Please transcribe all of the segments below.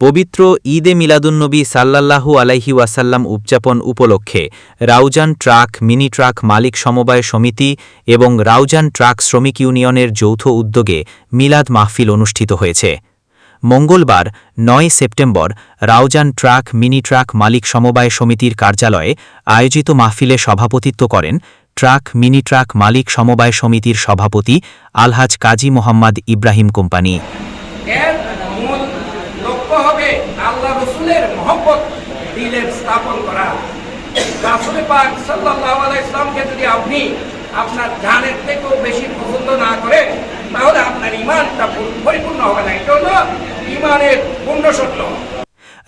পবিত্র ঈদে মিলাদুন্নবী সাল্লাল্লাহু আলাইহি ওয়াসাল্লাম উদযাপন উপলক্ষে রাউজান ট্রাক, মিনি ট্রাক মালিক সমবায় সমিতি এবং রাউজান ট্রাক শ্রমিক ইউনিয়নের যৌথ উদ্যোগে মিলাদ মাহফিল অনুষ্ঠিত হয়েছে। মঙ্গলবার, নয় September, Raozan truck, mini truck মালিক সমবায় সমিতির কার্যালয়ে আয়োজিত মাহফিলে সভাপতিত্ব করেন ট্রাক, মিনি ট্রাক মালিক সমবায় সমিতির সভাপতি আলহাজ কাজী মোহাম্মদ ইব্রাহিম কোম্পানি। লক্ষ্য হবে আল্লাহ রসুলের মহব্বত দিলের স্থাপন করা। রাসুল পাক আলাইহি ইসলামকে যদি আপনি আপনার জানের থেকেও বেশি পছন্দ না করেন, তাহলে আপনার ইমানটা পরিপূর্ণ হবে না। এটা হলো ইমানের পূর্ণ সত্য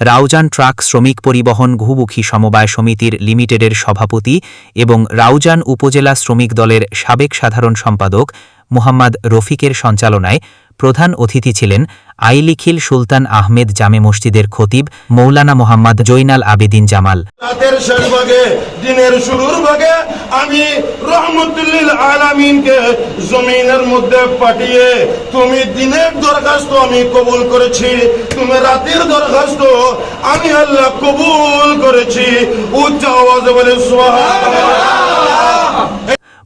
রাউজান ট্রাক শ্রমিক পরিবহন ঘুমুখী সমবায় সমিতির লিমিটেডের সভাপতি এবং রাউজান উপজেলা শ্রমিক দলের সাবেক সাধারণ সম্পাদক মুহাম্মদ রফিকের সঞ্চালনায় প্রধান অতিথি ছিলেন আইলিখিল সুলতান আহমেদ জামে মসজিদের খতিব মৌলানা মোহাম্মদ জৈনাল আবেদিন জামাল। রাতের শেষ ভাগে, দিনের শুরুর ভাগে আমি রহমতুল্লিল আলামিনকে জমিনের মধ্যে পাঠিয়ে তুমি দিনের দরখাস্ত আমি কবুল করেছি, তুমি রাতের দরখাস্ত আমি আল্লাহ কবুল করেছি। উচ্চ বলে সুবহানাল্লাহ।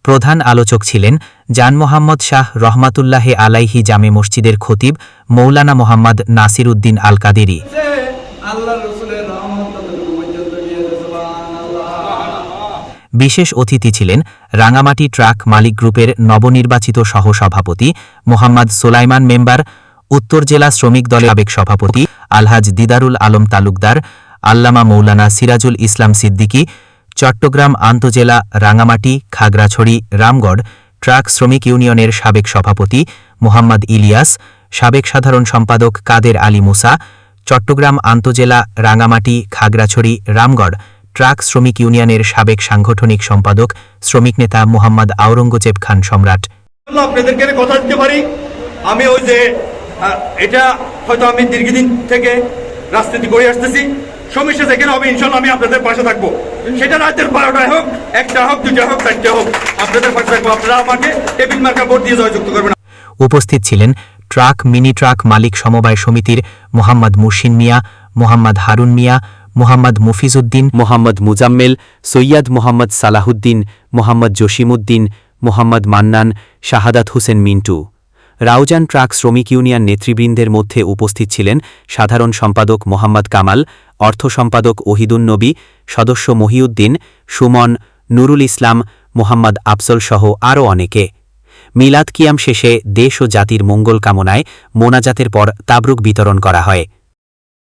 প্রধান আলোচক ছিলেন জান মোহাম্মদ শাহ রহমাতুল্লাহে আলাইহি জামে মসজিদের খতিব মৌলানা মোহাম্মদ নাসির উদ্দিন আল কাদেরি বিশেষ অতিথি ছিলেন রাঙামাটি ট্রাক মালিক গ্রুপের নবনির্বাচিত সহসভাপতি মোহাম্মদ সোলাইমান মেম্বার উত্তর জেলা শ্রমিক দলের আবেগ সভাপতি আলহাজ দিদারুল আলম তালুকদার আল্লামা মৌলানা সিরাজুল ইসলাম সিদ্দিকী চট্টগ্রাম আন্তজেলা রাঙামাটি, খাগড়াছড়ি, রামগড়, ট্রাক শ্রমিক ইউনিয়নের সাবেক সভাপতি মোহাম্মদ ইলিয়াস, সাবেক সাধারণ সম্পাদক কাদের আলী মুসা, চট্টগ্রাম আন্তজেলা রাঙামাটি, খাগড়াছড়ি, রামগড়, ট্রাক শ্রমিক ইউনিয়নের সাবেক সাংগঠনিক সম্পাদক শ্রমিক নেতা মোহাম্মদ আওরঙ্গজেব খান সম্রাট। আপনাদেরকে কথা দিতে পারি? আমি ওই যে এটা হয়তো আমি দীর্ঘদিন থেকে রাজনীতি করে আসতেছি। সমস্যা যেখানে হবে, ইনশাল্লাহ আমি আপনাদের পাশে থাকব। সেটা রাজ্যের বারোটায় হোক একটা হোক দুটা হোক চারটে হোক আপনাদের পাশে থাকব আপনারা আমাকে টেবিল মার্কা ভোট দিয়ে জয়যুক্ত করবেন। উপস্থিত ছিলেন ট্রাক মিনি ট্রাক মালিক সমবায় সমিতির মোহাম্মদ মুর্শিন মিয়া মোহাম্মদ হারুন মিয়া মোহাম্মদ মুফিজউদ্দিন মোহাম্মদ মুজাম্মেল সৈয়দ মোহাম্মদ সালাহুদ্দিন মোহাম্মদ জসিমউদ্দিন মোহাম্মদ মান্নান শাহাদাত হোসেন মিন্টু। রাউজান ট্রাক শ্রমিক ইউনিয়ন নেতৃবৃন্দের মধ্যে উপস্থিত ছিলেন সাধারণ সম্পাদক মোহাম্মদ কামাল, অর্থ সম্পাদক ওহিদুন নবী, সদস্য মহিউদ্দিন, সুমন, নুরুল ইসলাম, মোহাম্মদ আফসল সহ আরও অনেকে। মিলাদ কিয়াম শেষে দেশ ও জাতির মঙ্গল কামনায় মোনাজাতের পর তাবরুক বিতরণ করা হয়।